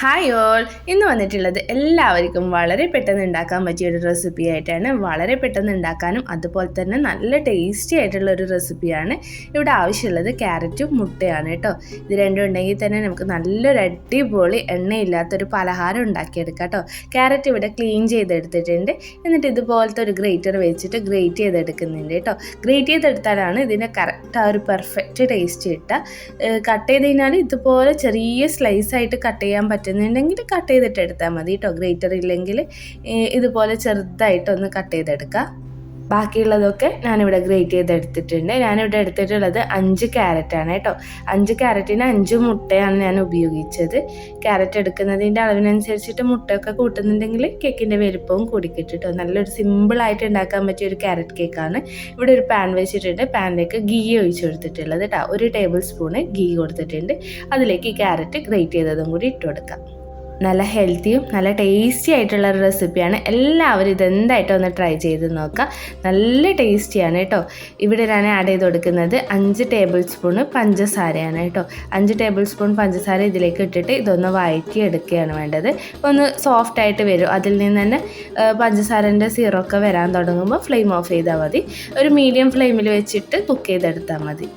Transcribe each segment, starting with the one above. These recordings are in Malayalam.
ഹായ് ഓൾ ഇന്ന് വന്നിട്ടുള്ളത് എല്ലാവർക്കും വളരെ പെട്ടെന്ന് ഉണ്ടാക്കാൻ പറ്റിയ ഒരു റെസിപ്പി ആയിട്ടാണ്. വളരെ പെട്ടെന്ന് ഉണ്ടാക്കാനും അതുപോലെ തന്നെ നല്ല ടേസ്റ്റി ആയിട്ടുള്ള ഒരു റെസിപ്പിയാണ് ഇവിടെ ആവശ്യമുള്ളത് ക്യാരറ്റും മുട്ടയാണ് കേട്ടോ. ഇത് രണ്ടും ഉണ്ടെങ്കിൽ തന്നെ നമുക്ക് നല്ലൊരു അടിപൊളി എണ്ണയില്ലാത്തൊരു പലഹാരം ഉണ്ടാക്കിയെടുക്കാം കേട്ടോ. ക്യാരറ്റ് ഇവിടെ ക്ലീൻ ചെയ്തെടുത്തിട്ടുണ്ട്. എന്നിട്ട് ഇതുപോലത്തെ ഒരു ഗ്രേറ്റർ വെച്ചിട്ട് ഗ്രേറ്റ് ചെയ്തെടുക്കുന്നുണ്ട് കേട്ടോ. ഗ്രേറ്റ് ചെയ്തെടുത്താലാണ് ഇതിന്റെ കറക്റ്റ് ആ ഒരു പെർഫെക്റ്റ് ടേസ്റ്റ് കിട്ടുക. കട്ട് ചെയ്ത് കഴിഞ്ഞാൽ ഇതുപോലെ ചെറിയ സ്ലൈസായിട്ട് കട്ട് ചെയ്യാൻ പറ്റുന്നുണ്ടെങ്കിൽ കട്ട് ചെയ്തിട്ട് എടുത്താൽ മതി കേട്ടോ ഗ്രേറ്റർ ഇല്ലെങ്കിൽ ഇതുപോലെ ചെറുതായിട്ടൊന്ന് കട്ട് ചെയ്തെടുക്കുക ബാക്കിയുള്ളതൊക്കെ ഞാനിവിടെ ഗ്രേറ്റ് ചെയ്ത് ചെയ്തെടുത്തിട്ടുണ്ട്. ഞാനിവിടെ എടുത്തിട്ടുള്ളത് അഞ്ച് ക്യാരറ്റാണ് കേട്ടോ. അഞ്ച് ക്യാരറ്റിന് അഞ്ച് മുട്ടയാണ് ഞാൻ ഉപയോഗിച്ചത്. ക്യാരറ്റ് എടുക്കുന്നതിന്റെ അളവിനനുസരിച്ചിട്ട് മുട്ടയൊക്കെ കൂട്ടുന്നുണ്ടെങ്കിൽ കേക്കിന്റെ വലുപ്പവും കൂടിക്കിട്ടോ നല്ലൊരു സിമ്പിളായിട്ട് ഉണ്ടാക്കാൻ പറ്റിയ ഒരു ക്യാരറ്റ് കേക്കാണ് ഇവിടെ ഒരു പാൻ വെച്ചിട്ടുണ്ട്. പാനിലേക്ക് ഗീ ഒഴിച്ചു കൊടുത്തിട്ടുള്ളത് കേട്ടോ. ഒരു ടേബിൾ സ്പൂണ് ഗീ കൊടുത്തിട്ടുണ്ട്. അതിലേക്ക് ക്യാരറ്റ് ഗ്രേറ്റ് ചെയ്തതും കൂടി ഇട്ട് കൊടുക്കാം. നല്ല ഹെൽത്തിയും നല്ല ടേസ്റ്റി ആയിട്ടുള്ള ഒരു റെസിപ്പിയാണ് എല്ലാവരും ഇതെന്തായിട്ടും ഒന്ന് ട്രൈ ചെയ്ത് നോക്കുക. നല്ല ടേസ്റ്റിയാണ് കേട്ടോ. ഇവിടെ ഞാൻ ആഡ് ചെയ്ത് കൊടുക്കുന്നത് അഞ്ച് ടേബിൾ സ്പൂണ് പഞ്ചസാരയാണ് കേട്ടോ. അഞ്ച് ടേബിൾ സ്പൂൺ പഞ്ചസാര ഇതിലേക്ക് ഇട്ടിട്ട് ഇതൊന്ന് വഴറ്റി എടുക്കുകയാണ് വേണ്ടത്. ഒന്ന് സോഫ്റ്റ് ആയിട്ട് വരും. അതിൽ നിന്ന് തന്നെ പഞ്ചസാരന്റെ സീറൊക്കെ വരാൻ തുടങ്ങുമ്പോൾ ഫ്ലെയിം ഓഫ് ചെയ്താൽ മതി. ഒരു മീഡിയം ഫ്ലെയിമിൽ വെച്ചിട്ട് കുക്ക് ചെയ്തെടുത്താൽ മതി.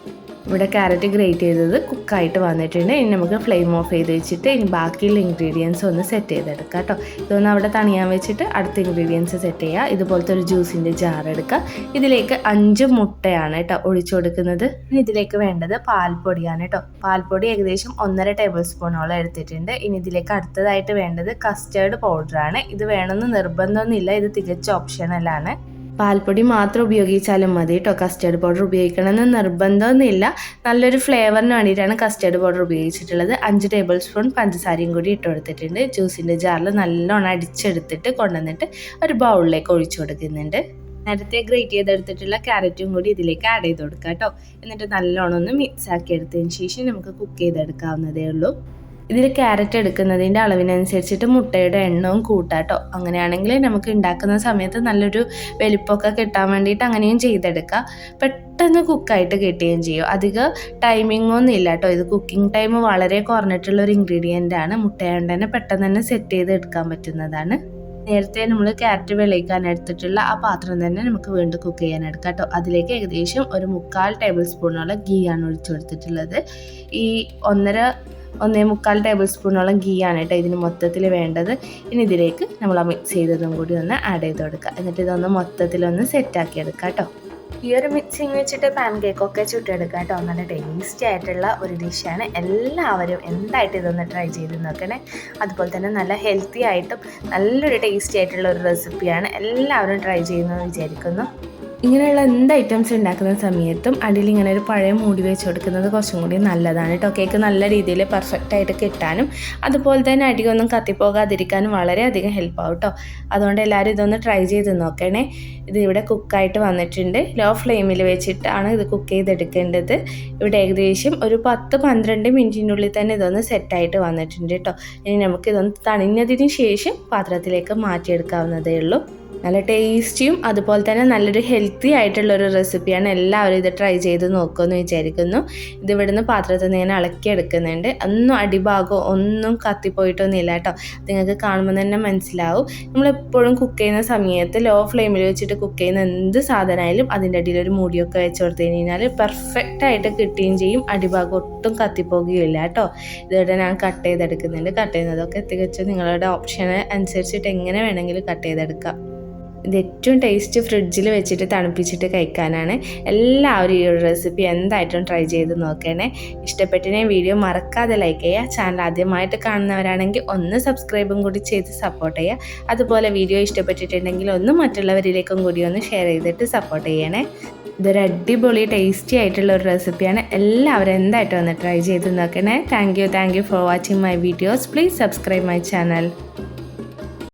ഇവിടെ ക്യാരറ്റ് ഗ്രേറ്റ് ചെയ്തത് കുക്കായിട്ട് വന്നിട്ടുണ്ട്. ഇനി നമുക്ക് ഫ്ലെയിം ഓഫ് ചെയ്ത് വെച്ചിട്ട് ഇനി ബാക്കിയുള്ള ഇൻഗ്രീഡിയൻസ് ഒന്ന് സെറ്റ് ചെയ്തെടുക്കാം കേട്ടോ. ഇതൊന്ന് അവിടെ തണിയാൻ വെച്ചിട്ട് അടുത്ത ഇൻഗ്രീഡിയൻസ് സെറ്റ് ചെയ്യുക. ഇതുപോലത്തെ ഒരു ജ്യൂസിന്റെ ജാർ എടുക്കുക. ഇതിലേക്ക് അഞ്ച് മുട്ടയാണ് കേട്ടോ ഒഴിച്ചു കൊടുക്കുന്നത്. ഇനി ഇതിലേക്ക് വേണ്ടത് പാൽപ്പൊടിയാണ് കേട്ടോ. പാൽപ്പൊടി ഏകദേശം ഒന്നര ടേബിൾ സ്പൂണോളം എടുത്തിട്ടുണ്ട്. ഇനി ഇതിലേക്ക് അടുത്തതായിട്ട് വേണ്ടത് കസ്റ്റേർഡ് പൗഡറാണ് ഇത് വേണമെന്ന് നിർബന്ധമൊന്നുമില്ല. ഇത് തികച്ച ഓപ്ഷനലാണ് പാൽപ്പൊടി മാത്രം ഉപയോഗിച്ചാലും മതി കേട്ടോ കസ്റ്റേർഡ് പൗഡർ ഉപയോഗിക്കണമെന്ന് നിർബന്ധമൊന്നുമില്ല. നല്ലൊരു ഫ്ലേവറിന് വേണ്ടിയിട്ടാണ് കസ്റ്റേർഡ് പൗഡർ ഉപയോഗിച്ചിട്ടുള്ളത്. അഞ്ച് ടേബിൾ സ്പൂൺ പഞ്ചസാരയും കൂടി ഇട്ട് കൊടുത്തിട്ടുണ്ട്. ജ്യൂസിന്റെ ജാറിൽ നല്ലോണം അടിച്ചെടുത്തിട്ട് കൊണ്ടുവന്നിട്ട് ഒരു ബൗളിലേക്ക് ഒഴിച്ചു കൊടുക്കുന്നുണ്ട്. നേരത്തെ ഗ്രേറ്റ് ചെയ്തെടുത്തിട്ടുള്ള ക്യാരറ്റും കൂടി ഇതിലേക്ക് ആഡ് ചെയ്ത് കൊടുക്കാം കേട്ടോ എന്നിട്ട് നല്ലോണം ഒന്ന് മിക്സ് ആക്കി എടുത്തതിന് ശേഷം നമുക്ക് കുക്ക് ചെയ്തെടുക്കാവുന്നതേ ഉള്ളൂ. ഇതിൽ ക്യാരറ്റ് എടുക്കുന്നതിന്റെ അളവിനനുസരിച്ചിട്ട് മുട്ടയുടെ എണ്ണവും കൂട്ടാട്ടോ അങ്ങനെയാണെങ്കിൽ നമുക്ക് ഉണ്ടാക്കുന്ന സമയത്ത് നല്ലൊരു വലിപ്പമൊക്കെ കിട്ടാൻ വേണ്ടിയിട്ട് അങ്ങനെയും ചെയ്തെടുക്കാം. പെട്ടെന്ന് കുക്കായിട്ട് കിട്ടുകയും ചെയ്യും. അധികം ടൈമിങ്ങൊന്നും ഇല്ല കേട്ടോ ഇത് കുക്കിംഗ് ടൈം വളരെ കുറഞ്ഞിട്ടുള്ള ഒരു ഇൻഗ്രീഡിയന്റ് ആണ്. മുട്ടയുണ്ട് തന്നെ പെട്ടെന്ന് തന്നെ സെറ്റ് ചെയ്ത് എടുക്കാൻ പറ്റുന്നതാണ്. നേരത്തെ നമ്മൾ ക്യാരറ്റ് വെളിയിക്കാൻ എടുത്തിട്ടുള്ള ആ പാത്രം തന്നെ നമുക്ക് വീണ്ടും കുക്ക് ചെയ്യാൻ എടുക്കാം കേട്ടോ അതിലേക്ക് ഏകദേശം ഒരു മുക്കാൽ ടേബിൾ സ്പൂണോളം ഗീ ആണ് ഒഴിച്ചു കൊടുത്തിട്ടുള്ളത്. ഈ ഒന്നര ഒന്നേ മുക്കാൽ ടേബിൾ സ്പൂണോളം ഗീ ആണ് കേട്ടോ ഇതിന് മൊത്തത്തിൽ വേണ്ടത്. ഇനി ഇതിലേക്ക് നമ്മൾ ആ മിക്സ് ചെയ്തതും കൂടി ഒന്ന് ആഡ് ചെയ്ത് കൊടുക്കുക. എന്നിട്ട് ഇതൊന്ന് മൊത്തത്തിലൊന്ന് സെറ്റാക്കി എടുക്കുക കേട്ടോ. ഈ ഒരു മിക്സിങ് വെച്ചിട്ട് പാൻ കേക്കൊക്കെ ചുട്ടെടുക്കുക കേട്ടോ. നല്ല ടേസ്റ്റി ആയിട്ടുള്ള ഒരു ഡിഷാണ് എല്ലാവരും എന്തായിട്ട് ഇതൊന്ന് ട്രൈ ചെയ്ത് നോക്കണേ. അതുപോലെ തന്നെ നല്ല ഹെൽത്തി ആയിട്ടും നല്ലൊരു ടേസ്റ്റി ആയിട്ടുള്ള ഒരു റെസിപ്പിയാണ് എല്ലാവരും ട്രൈ ചെയ്യുമെന്ന് വിചാരിക്കുന്നു. ഇങ്ങനെയുള്ള എന്ത് ഐറ്റംസ് ഉണ്ടാക്കുന്ന സമയത്തും അടിയിൽ ഇങ്ങനെ ഒരു പഴയ മൂടി വെച്ച് കൊടുക്കുന്നത് കുറച്ചും കൂടി നല്ലതാണ് കേട്ടോ കേക്ക് നല്ല രീതിയിൽ പെർഫെക്റ്റ് ആയിട്ട് കിട്ടാനും അതുപോലെ തന്നെ അടിയൊന്നും കത്തിപ്പോകാതിരിക്കാനും വളരെയധികം ഹെൽപ്പ് ആവും കേട്ടോ അതുകൊണ്ട് എല്ലാവരും ഇതൊന്ന് ട്രൈ ചെയ്ത് നോക്കണേ. ഇത് ഇവിടെ കുക്കായിട്ട് വന്നിട്ടുണ്ട്. ലോ ഫ്ലെയിമിൽ വെച്ചിട്ടാണ് ഇത് കുക്ക് ചെയ്തെടുക്കേണ്ടത്. ഇവിടെ ഏകദേശം ഒരു പത്ത് പന്ത്രണ്ട് മിനിറ്റിനുള്ളിൽ തന്നെ ഇതൊന്ന് സെറ്റായിട്ട് വന്നിട്ടുണ്ട് കേട്ടോ ഇനി നമുക്ക് ഇതൊന്ന് തണിഞ്ഞതിന് ശേഷം പാത്രത്തിലേക്ക് മാറ്റിയെടുക്കാവുന്നതേ ഉള്ളൂ. നല്ല ടേസ്റ്റിയും അതുപോലെ തന്നെ നല്ലൊരു ഹെൽത്തി ആയിട്ടുള്ള ഒരു റെസിപ്പിയാണ് എല്ലാവരും ഇത് ട്രൈ ചെയ്ത് നോക്കുമെന്ന് വിചാരിക്കുന്നു. ഇത് ഇവിടുന്ന് പാത്രത്തിൽ നിന്ന് ഞാൻ ഇളക്കിയെടുക്കുന്നുണ്ട്. ഒന്നും അടിഭാഗം ഒന്നും കത്തിപ്പോയിട്ടൊന്നുമില്ല കേട്ടോ. നിങ്ങൾക്ക് കാണുമ്പോൾ തന്നെ മനസ്സിലാവും. നമ്മളെപ്പോഴും കുക്ക് ചെയ്യുന്ന സമയത്ത് ലോ ഫ്ലെയിമിൽ വെച്ചിട്ട് കുക്ക് ചെയ്യുന്ന എന്ത് സാധനമായാലും അതിന്റെ അടിയിൽ ഒരു മൂടിയൊക്കെ വെച്ച് കൊടുത്തു കഴിഞ്ഞാൽ പെർഫെക്റ്റ് ആയിട്ട് കിട്ടുകയും ചെയ്യും. അടിഭാഗം ഒട്ടും കത്തിപ്പോകുകയില്ല കേട്ടോ. ഇതിവിടെ ഞാൻ കട്ട് ചെയ്തെടുക്കുന്നുണ്ട്. കട്ട് ചെയ്യുന്നതൊക്കെ തികച്ചും നിങ്ങളുടെ ഓപ്ഷന് അനുസരിച്ചിട്ട് എങ്ങനെ വേണമെങ്കിലും കട്ട് ചെയ്തെടുക്കാം. ഇത് ഏറ്റവും ടേസ്റ്റ് ഫ്രിഡ്ജിൽ വെച്ചിട്ട് തണുപ്പിച്ചിട്ട് കഴിക്കാനാണ്. എല്ലാവരും ഈ ഒരു റെസിപ്പി എന്തായിട്ടും ട്രൈ ചെയ്ത് നോക്കണേ. ഇഷ്ടപ്പെട്ടിനെ വീഡിയോ മറക്കാതെ ലൈക്ക് ചെയ്യുക. ചാനൽ ആദ്യമായിട്ട് കാണുന്നവരാണെങ്കിൽ ഒന്ന് സബ്സ്ക്രൈബും കൂടി ചെയ്ത് സപ്പോർട്ട് ചെയ്യുക. അതുപോലെ വീഡിയോ ഇഷ്ടപ്പെട്ടിട്ടുണ്ടെങ്കിൽ ഒന്ന് മറ്റുള്ളവരിലേക്കും കൂടി ഒന്ന് ഷെയർ ചെയ്തിട്ട് സപ്പോർട്ട് ചെയ്യണേ. ഇതൊരു അടിപൊളി ടേസ്റ്റി ആയിട്ടുള്ള ഒരു റെസിപ്പിയാണ് എല്ലാവരും എന്തായിട്ടും ഒന്ന് ട്രൈ ചെയ്ത് നോക്കണേ. Thank you thank you for watching my videos please subscribe my channel